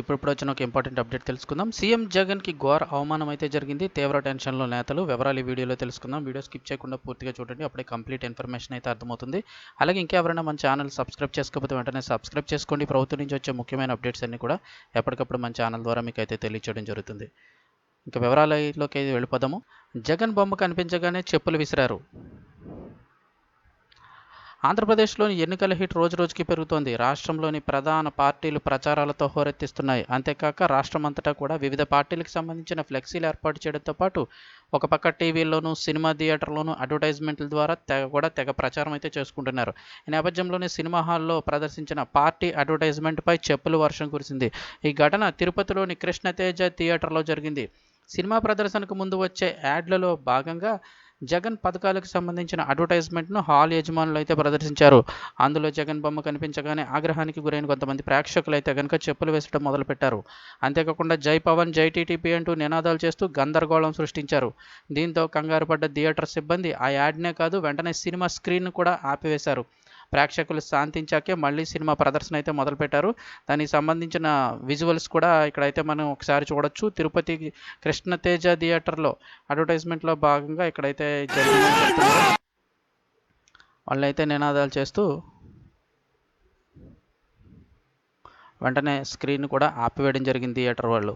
ఇప్పుడు వచ్చిన ఒక ఇంపార్టెంట్ అప్డేట్ తెలుసుకుందాం. సీఎం జగన్కి ఘోర అవమానం అయితే జరిగింది. తీవ్ర టెన్షన్లో నేతలు వివరాలు ఈ వీడియోలో తెలుసుకుందాం. వీడియో స్కిప్ చేయకుండా పూర్తిగా చూడండి. అప్పుడే కంప్లీట్ ఇన్ఫర్మేషన్ అయితే అర్థమవుతుంది. అలాగే ఇంకెవరైనా మన ఛానల్ సబ్స్క్రైబ్ చేసుకోకపోతే వెంటనే సబ్స్క్రైబ్ చేసుకోండి ప్రభుత్వం నుంచి వచ్చే ముఖ్యమైన అప్డేట్స్ అన్ని కూడా ఎప్పటికప్పుడు మన ఛానల్ ద్వారా మీకు అయితే తెలియచేయడం జరుగుతుంది. ఇంకా వివరాలలోకి అయితే వెళ్ళిపోదాము. జగన్ బొమ్మ కనిపించగానే చెప్పులు విసిరారు. ఆంధ్రప్రదేశ్లోని ఎన్నికల హిట్ రోజు రోజుకి పెరుగుతోంది. రాష్ట్రంలోని ప్రధాన పార్టీలు ప్రచారాలతో హోరెత్తిస్తున్నాయి. అంతేకాక రాష్ట్రమంతటా కూడా వివిధ పార్టీలకు సంబంధించిన ఫ్లెక్సీలు ఏర్పాటు చేయడంతో పాటు ఒక పక్క టీవీల్లోనూ సినిమా థియేటర్లోనూ అడ్వర్టైజ్మెంట్ల ద్వారా తెగ కూడా తెగ ప్రచారం అయితే చేసుకుంటున్నారు. ఈ నేపథ్యంలోనే సినిమా హాల్లో ప్రదర్శించిన పార్టీ అడ్వర్టైజ్మెంట్పై చెప్పులు వర్షం కురిసింది. ఈ ఘటన తిరుపతిలోని కృష్ణతేజ థియేటర్లో జరిగింది. సినిమా ప్రదర్శనకు ముందు వచ్చే యాడ్లలో భాగంగా జగన్ పథకాలకు సంబంధించిన అడ్వర్టైజ్మెంట్ను హాల్ యజమానులు అయితే ప్రదర్శించారు. అందులో జగన్ బొమ్మ కనిపించగానే ఆగ్రహానికి గురైన కొంతమంది ప్రేక్షకులు అయితే కనుక చెప్పులు వేసడం మొదలుపెట్టారు. అంతేకాకుండా జై పవన్ జై టీటీపీ అంటూ నినాదాలు చేస్తూ గందరగోళం సృష్టించారు. దీంతో కంగారు పడ్డ థియేటర్ సిబ్బంది ఆ యాడ్నే కాదు వెంటనే సినిమా స్క్రీన్ కూడా ఆపివేశారు. ప్రేక్షకులు శాంతించాకే మళ్ళీ సినిమా ప్రదర్శన అయితే మొదలుపెట్టారు. దానికి సంబంధించిన విజువల్స్ కూడా ఇక్కడైతే మనం ఒకసారి చూడొచ్చు. తిరుపతి కృష్ణతేజ థియేటర్లో అడ్వర్టైజ్మెంట్లో భాగంగా ఇక్కడైతే జరిగింది వాళ్ళైతే నినాదాలు చేస్తూ వెంటనే స్క్రీన్ కూడా ఆపివేయడం జరిగింది థియేటర్ వాళ్ళు.